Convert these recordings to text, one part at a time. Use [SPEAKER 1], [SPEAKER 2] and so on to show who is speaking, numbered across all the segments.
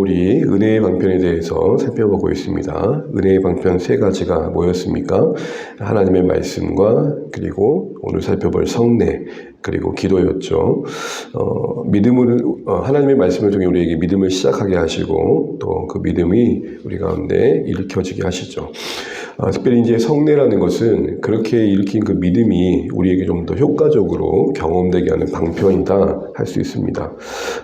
[SPEAKER 1] 우리 은혜의 방편에 대해서 살펴보고 있습니다. 은혜의 방편 세 가지가 뭐였습니까? 하나님의 말씀과 그리고 오늘 살펴볼 성례 그리고 기도였죠. 어, 믿음을 어, 하나님의 말씀을 통해 우리에게 믿음을 시작하게 하시고 또 그 믿음이 우리 가운데 일으켜지게 하시죠. 아, 특별히 이제 성례라는 것은 그렇게 일으킨 그 믿음이 우리에게 좀 더 효과적으로 경험되게 하는 방편이다 할 수 있습니다.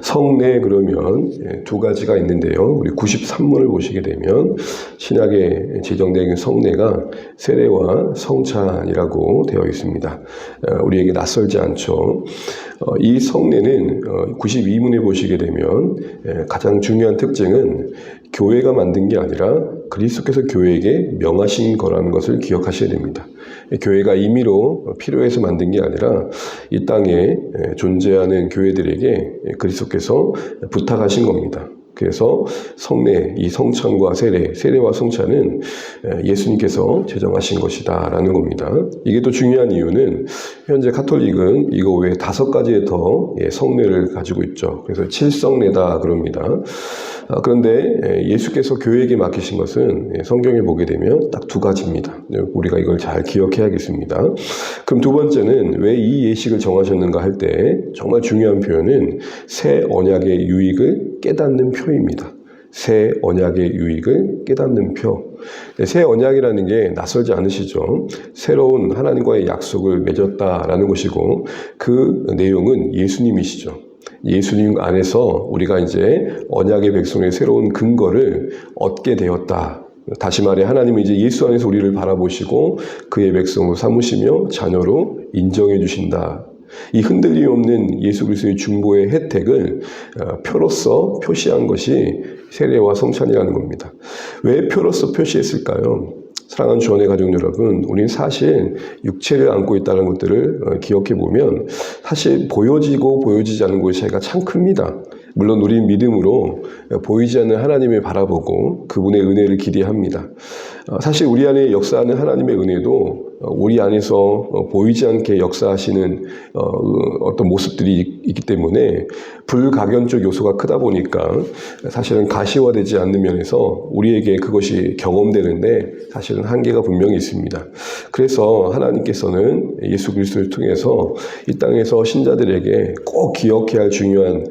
[SPEAKER 1] 성례 그러면 예, 두 가지가 있는데요. 우리 93문을 보시게 되면 신약에 제정된 성례가 세례와 성찬이라고 되어 있습니다. 어, 우리에게 낯설지 않죠. 어, 이 성례는 92문에 보시게 되면 예, 가장 중요한 특징은 교회가 만든 게 아니라 그리스도께서 교회에게 명하신 거라는 것을 기억하셔야 됩니다. 교회가 임의로 필요해서 만든 게 아니라 이 땅에 존재하는 교회들에게 그리스도께서 부탁하신 겁니다. 그래서 성례, 이 성찬과 세례, 세례와 성찬은 예수님께서 제정하신 것이다 라는 겁니다. 이게 또 중요한 이유는 현재 카톨릭은 이거 외에 다섯 가지의 더 예, 성례를 가지고 있죠. 그래서 칠성례다 그럽니다. 아, 그런데 예수께서 교회에게 맡기신 것은 예, 성경에 보게 되면 딱 두 가지입니다. 네, 우리가 이걸 잘 기억해야겠습니다. 그럼 두 번째는 왜 이 예식을 정하셨는가 할 때 정말 중요한 표현은 새 언약의 유익을 깨닫는 표 입니다. 새 언약의 유익을 깨닫는 표. 네, 새 언약이라는 게 낯설지 않으시죠? 새로운 하나님과의 약속을 맺었다라는 것이고 그 내용은 예수님이시죠. 예수님 안에서 우리가 이제 언약의 백성의 새로운 근거를 얻게 되었다. 다시 말해 하나님은 이제 예수 안에서 우리를 바라보시고 그의 백성으로 삼으시며 자녀로 인정해 주신다. 이 흔들림 없는 예수 그리스도의 중보의 혜택을 어, 표로서 표시한 것이 세례와 성찬이라는 겁니다. 왜 표로서 표시했을까요? 사랑하는 주원의 가족 여러분, 우리는 사실 육체를 안고 있다는 것들을 어, 기억해 보면 사실 보여지고 보여지지 않는 것이 차이가 참 큽니다. 물론 우리 믿음으로 보이지 않는 하나님을 바라보고 그분의 은혜를 기대합니다. 어, 사실 우리 안에 역사하는 하나님의 은혜도 어, 우리 안에서 어, 보이지 않게 역사하시는 어떤 모습들이 있기 때문에 불가견적 요소가 크다 보니까 사실은 가시화되지 않는 면에서 우리에게 그것이 경험되는데 사실은 한계가 분명히 있습니다. 그래서 하나님께서는 예수 그리스도를 통해서 이 땅에서 신자들에게 꼭 기억해야 할 중요한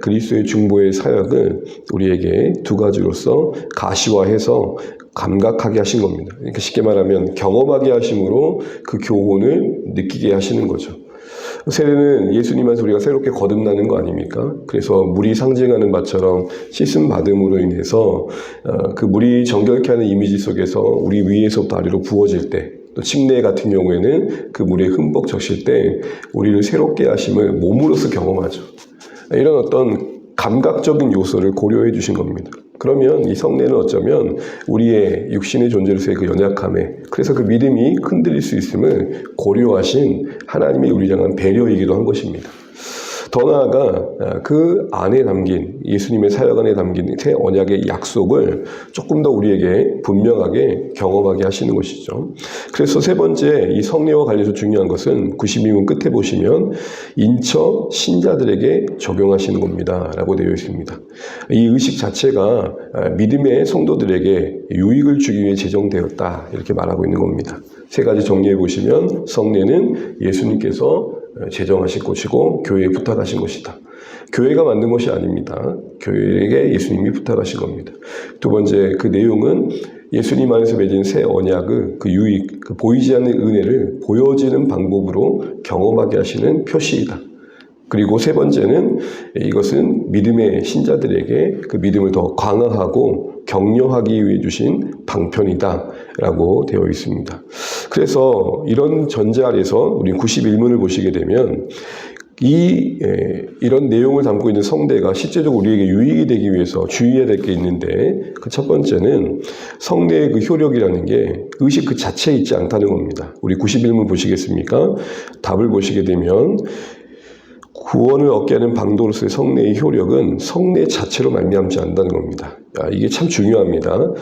[SPEAKER 1] 그리스도의 중보의 사역을 우리에게 두 가지로서 가시화해서 감각하게 하신 겁니다. 그러니까 쉽게 말하면 경험하게 하심으로 그 교훈을 느끼게 하시는 거죠. 세례는 예수님 안에서 우리가 새롭게 거듭나는 거 아닙니까? 그래서 물이 상징하는 바처럼 씻음 받음으로 인해서 어, 그 물이 정결케 하는 이미지 속에서 우리 위에서부터 아래로 부어질 때, 또 침례 같은 경우에는 그 물에 흠뻑 적실 때 우리를 새롭게 하심을 몸으로서 경험하죠. 이런 어떤 감각적인 요소를 고려해 주신 겁니다. 그러면 이 성례는 어쩌면 우리의 육신의 존재로서의 그 연약함에 그래서 그 믿음이 흔들릴 수 있음을 고려하신 하나님의 우리 향한 배려이기도 한 것입니다. 더 나아가 아, 그 안에 담긴 예수님의 사역 안에 담긴 새 언약의 약속을 조금 더 우리에게 분명하게 경험하게 하시는 것이죠. 그래서 세 번째 이 성례와 관련해서 중요한 것은 92문 끝에 보시면 인처 신자들에게 적용하시는 겁니다. 라고 되어 있습니다. 이 의식 자체가 아, 믿음의 성도들에게 유익을 주기 위해 제정되었다. 이렇게 말하고 있는 겁니다. 세 가지 정리해 보시면 성례는 예수님께서 제정하신 것이고 교회에 부탁하신 것이다. 교회가 만든 것이 아닙니다. 교회에게 예수님이 부탁하신 겁니다. 두 번째 그 내용은 예수님 안에서 맺은 새 언약의 그 유익, 그 보이지 않는 은혜를 보여지는 방법으로 경험하게 하시는 표시이다. 그리고 세 번째는 이것은 믿음의 신자들에게 그 믿음을 더 강화하고 격려하기 위해 주신 방편이다라고 되어 있습니다. 그래서 이런 전제 아래서 우리 91문을 보시게 되면 이 에, 이런 내용을 담고 있는 성대가 실제적으로 우리에게 유익이 되기 위해서 주의해야 될 게 있는데 그 첫 번째는 성대의 그 효력이라는 게 의식 그 자체에 있지 않다는 겁니다. 우리 91문 보시겠습니까? 답을 보시게 되면 구원을 얻게 하는 방도로서의 성례의 효력은 성례 자체로 말미암지 않는다는 겁니다. 야, 이게 참 중요합니다.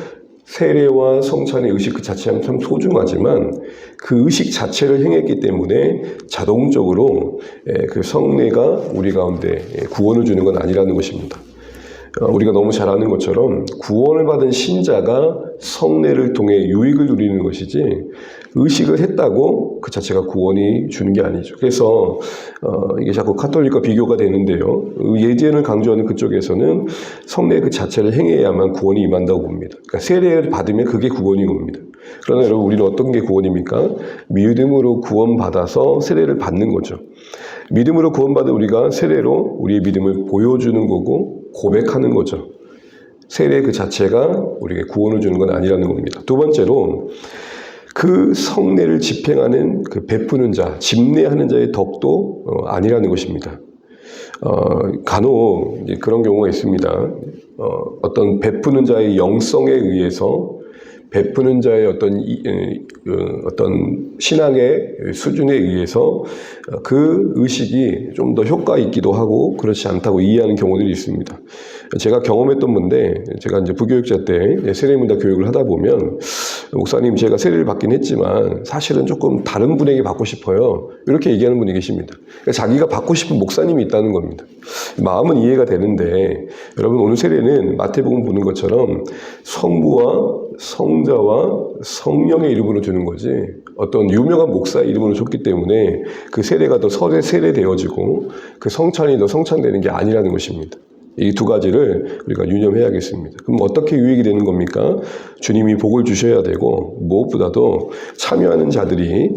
[SPEAKER 1] 세례와 성찬의 의식 그 자체는 참 소중하지만 그 의식 자체를 행했기 때문에 자동적으로 그 성례가 우리 가운데 구원을 주는 건 아니라는 것입니다. 어, 우리가 너무 잘 아는 것처럼 구원을 받은 신자가 성례를 통해 유익을 누리는 것이지 의식을 했다고 그 자체가 구원이 주는 게 아니죠. 그래서 어, 이게 자꾸 카톨릭과 비교가 되는데요. 예제를 강조하는 그쪽에서는 성례 그 자체를 행해야만 구원이 임한다고 봅니다. 그러니까 세례를 받으면 그게 구원인 겁니다. 그러나 여러분 우리는 어떤 게 구원입니까? 믿음으로 구원받아서 세례를 받는 거죠. 믿음으로 구원받은 우리가 세례로 우리의 믿음을 보여주는 거고 고백하는 거죠. 세례 그 자체가 우리에게 구원을 주는 건 아니라는 겁니다. 두 번째로 그 성례를 집행하는 그 베푸는 자, 집례하는 자의 덕도 어, 아니라는 것입니다. 어, 간혹 그런 경우가 있습니다. 어, 어떤 베푸는 자의 영성에 의해서 베푸는 자의 어떤 그 어떤 신앙의 수준에 의해서 그 의식이 좀 더 효과 있기도 하고 그렇지 않다고 이해하는 경우들이 있습니다. 제가 경험했던 건데 제가 이제 부교육자 때 세례문답 교육을 하다 보면 목사님 제가 세례를 받긴 했지만 사실은 조금 다른 분에게 받고 싶어요. 이렇게 얘기하는 분이 계십니다. 그러니까 자기가 받고 싶은 목사님이 있다는 겁니다. 마음은 이해가 되는데 여러분 오늘 세례는 마태복음 보는 것처럼 성부와 성자와 성령의 이름으로 주는 거지 어떤 유명한 목사 이름으로 줬기 때문에 그 세례가 더 세례, 세례되어지고 그 성찬이 더 성찬되는 게 아니라는 것입니다. 이 두 가지를 우리가 유념해야겠습니다. 그럼 어떻게 유익이 되는 겁니까? 주님이 복을 주셔야 되고 무엇보다도 참여하는 자들이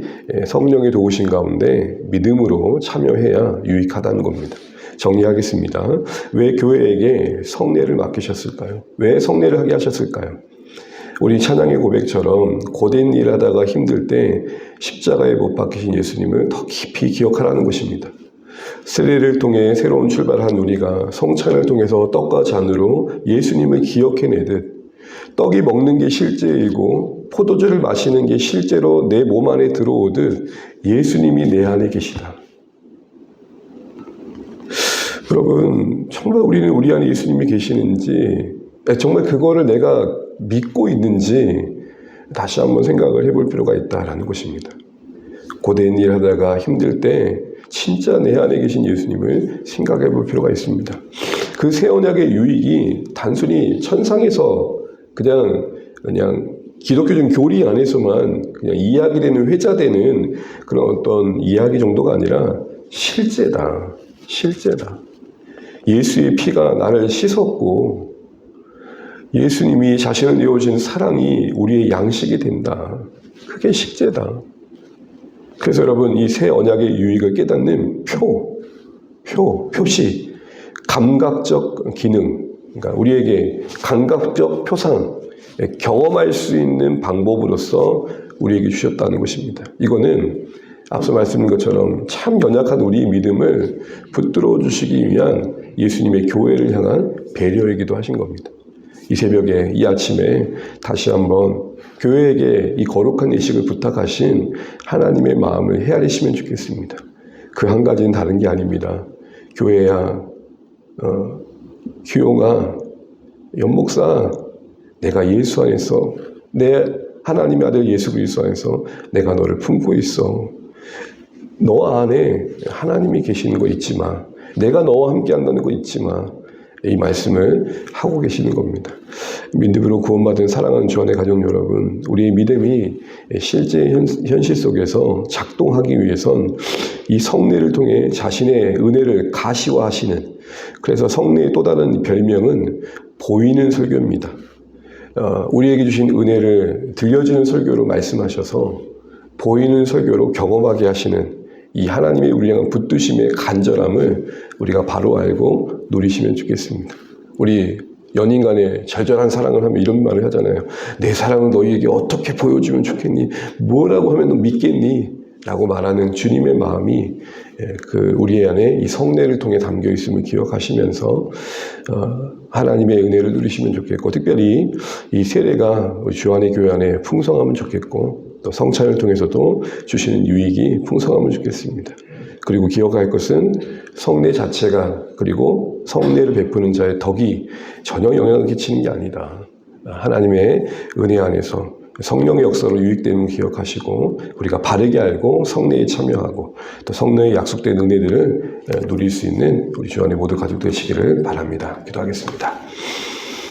[SPEAKER 1] 성령의 도우신 가운데 믿음으로 참여해야 유익하다는 겁니다. 정리하겠습니다. 왜 교회에게 성례를 맡기셨을까요? 왜 성례를 하게 하셨을까요? 우리 찬양의 고백처럼 고된 일 하다가 힘들 때 십자가에 못 박히신 예수님을 더 깊이 기억하라는 것입니다. 세례를 통해 새로운 출발한 우리가 성찬을 통해서 떡과 잔으로 예수님을 기억해내듯 떡이 먹는 게 실제이고 포도주를 마시는 게 실제로 내 몸 안에 들어오듯 예수님이 내 안에 계시다. 여러분, 정말 우리는 우리 안에 예수님이 계시는지, 정말 그거를 내가 믿고 있는지 다시 한번 생각을 해볼 필요가 있다라는 것입니다. 고된 일 하다가 힘들 때 진짜 내 안에 계신 예수님을 생각해 볼 필요가 있습니다. 그 새 언약의 유익이 단순히 천상에서 그냥 그냥 기독교적 교리 안에서만 그냥 이야기되는 회자되는 그런 어떤 이야기 정도가 아니라 실제다. 실제다. 예수의 피가 나를 씻었고 예수님이 자신을 내어준 사랑이 우리의 양식이 된다. 그게 식재다. 그래서 여러분 이 새 언약의 유익을 깨닫는 표, 표, 표시, 감각적 기능, 그러니까 우리에게 감각적 표상, 경험할 수 있는 방법으로서 우리에게 주셨다는 것입니다. 이거는 앞서 말씀드린 것처럼 참 연약한 우리의 믿음을 붙들어 주시기 위한 예수님의 교회를 향한 배려이기도 하신 겁니다. 이 새벽에 이 아침에 다시 한번 교회에게 이 거룩한 예식을 부탁하신 하나님의 마음을 헤아리시면 좋겠습니다. 그 한 가지는 다른 게 아닙니다. 교회야, 어, 규용아, 연목사, 내가 예수 안에서 내 하나님의 아들 예수 그리스도 안에서 내가 너를 품고 있어. 너 안에 하나님이 계시는 거 마. 내가 너와 함께 한다는 거 마. 이 말씀을 하고 계시는 겁니다. 믿음으로 구원받은 사랑하는 주안의 가족 여러분, 우리의 믿음이 실제 현, 실 속에서 작동하기 위해선 이 성례를 통해 자신의 은혜를 가시화하시는 그래서 성례의 또 다른 별명은 보이는 설교입니다. 어, 우리에게 주신 은혜를 들려주는 설교로 말씀하셔서 보이는 설교로 경험하게 하시는 이 하나님의 우리 향한 붙드심의 간절함을 우리가 바로 알고 누리시면 좋겠습니다. 우리 연인 간에 절절한 사랑을 하면 이런 말을 하잖아요. 내 사랑을 너희에게 어떻게 보여주면 좋겠니? 뭐라고 하면 너 믿겠니? 라고 말하는 주님의 마음이 그 우리 안에 이 성례를 통해 담겨 있음을 기억하시면서 어, 하나님의 은혜를 누리시면 좋겠고 특별히 이 세례가 주안의 교회 안에 풍성하면 좋겠고 또 성찬을 통해서도 주시는 유익이 풍성하면 좋겠습니다. 그리고 기억할 것은 성례 자체가 그리고 성례를 베푸는 자의 덕이 전혀 영향을 끼치는 게 아니다. 하나님의 은혜 안에서 성령의 역사로 유익되는 기억하시고 우리가 바르게 알고 성례에 참여하고 또 성례에 약속된 은혜들을 누릴 수 있는 우리 주 안의 모두 가족 되시기를 바랍니다. 기도하겠습니다.